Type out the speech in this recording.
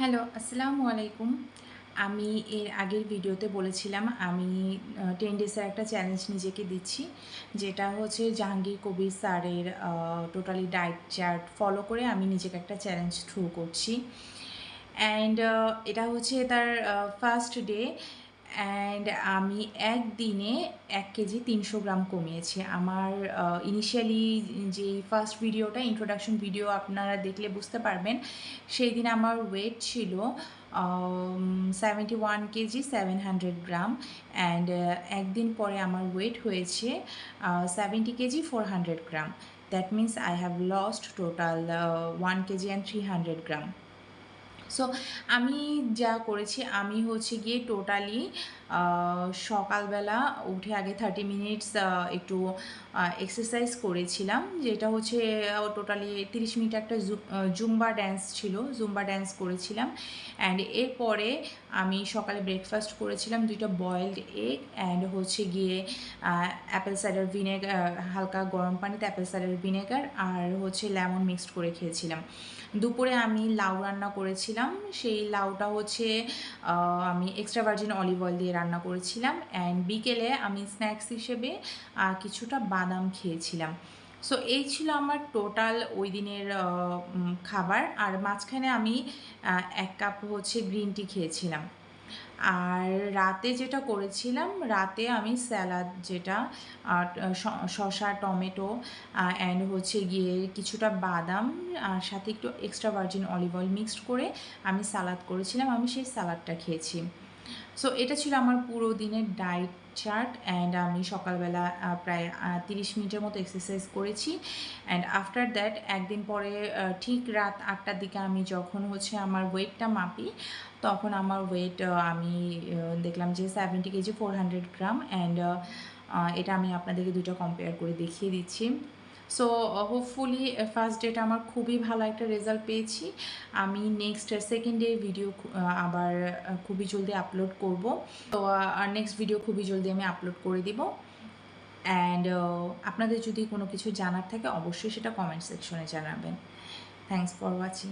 Hello, আসসালামু আলাইকুম। আমি এর আগের ভিডিওতে বলেছিলাম, আমি টেন ডেসের একটা চ্যালেঞ্জ নিজেকে দিচ্ছি, যেটা হচ্ছে জাহাঙ্গীর কবির স্যারের টোটালি ডায়েট চার্ট ফলো করে আমি নিজেকে একটা চ্যালেঞ্জ থ্রু করছি। অ্যান্ড এটা হচ্ছে তার ফার্স্ট ডে অ্যান্ড আমি একদিনে এক কেজি তিনশো গ্রাম কমিয়েছি। আমার ইনিশিয়ালি যে ফার্স্ট ভিডিওটা ইন্ট্রোডাকশন ভিডিও আপনারা দেখলে বুঝতে পারবেন সেই দিন আমার ওয়েট ছিল seventy one kg seven hundred gram. And একদিন পরে আমার ওয়েট হয়েছে seventy kg four hundred gram. That means I have lost total one kg and three hundred gram. So আমি যা করেছি, আমি হচ্ছে গিয়ে টোটালি সকালবেলা উঠে আগে থার্টি মিনিটস একটু এক্সারসাইজ করেছিলাম। যেটা হচ্ছে টোটালি তিরিশ মিনিট একটা জুম্বা ড্যান্স ছিল জুম্বা ড্যান্স করেছিলাম। অ্যান্ড এরপরে আমি সকালে ব্রেকফাস্ট করেছিলাম, দুইটা বয়েলড এগ অ্যান্ড হচ্ছে গিয়ে অ্যাপেল সাইডার ভিনেগার হালকা গরম পানিতে অ্যাপেল সাইডার ভিনেগার আর হচ্ছে লেমন মিক্সড করে খেয়েছিলাম। দুপুরে আমি লাউ রান্না করেছিলাম। সেই লাউটা হচ্ছে আমি এক্সট্রা ভার্জিন অলিভ অয়েল দিয়ে রান্না করেছিলাম অ্যান্ড বিকেলে আমি স্ন্যাক্স হিসেবে কিছুটা বাদাম খেয়েছিলাম। সো এই ছিল আমার টোটাল ওই দিনের খাবার। আর মাঝখানে আমি এক কাপ হচ্ছে গ্রিন টি খেয়েছিলাম। আর রাতে যেটা করেছিলাম, রাতে আমি স্যালাড যেটা শশা টমেটো অ্যান্ড হচ্ছে গিয়ে কিছুটা বাদাম, আর সাথে একটু extra virgin olive oil mixed করে আমি সালাদ করেছিলাম, আমি সেই সালাদটা খেয়েছি। সো এটা ছিল আমার পুরো দিনের ডায়েট চার্ট অ্যান্ড আমি সকালবেলা প্রায় তিরিশ মিনিটের মতো এক্সারসাইজ করেছি অ্যান্ড আফটার দ্যাট একদিন পরে ঠিক রাত আটটার দিকে আমি যখন হচ্ছে আমার ওয়েটটা মাপি, তখন আমার ওয়েট আমি দেখলাম যে seventy kg four hundred gram and এটা আমি আপনাদেরকে দুটো কম্পেয়ার করে দেখিয়ে দিচ্ছি। সো হোপফুলি ফার্স্ট ডেটা আমার খুবই ভালো একটা রেজাল্ট পেয়েছি। আমি নেক্সট সেকেন্ড ডে ভিডিও আবার খুবই জলদি আপলোড করব। তো আর নেক্সট ভিডিও খুবই জলদি আমি আপলোড করে দিব। অ্যান্ড আপনাদের যদি কোনো কিছু জানার থাকে, অবশ্যই সেটা কমেন্ট সেকশনে জানাবেন। Thanks for watching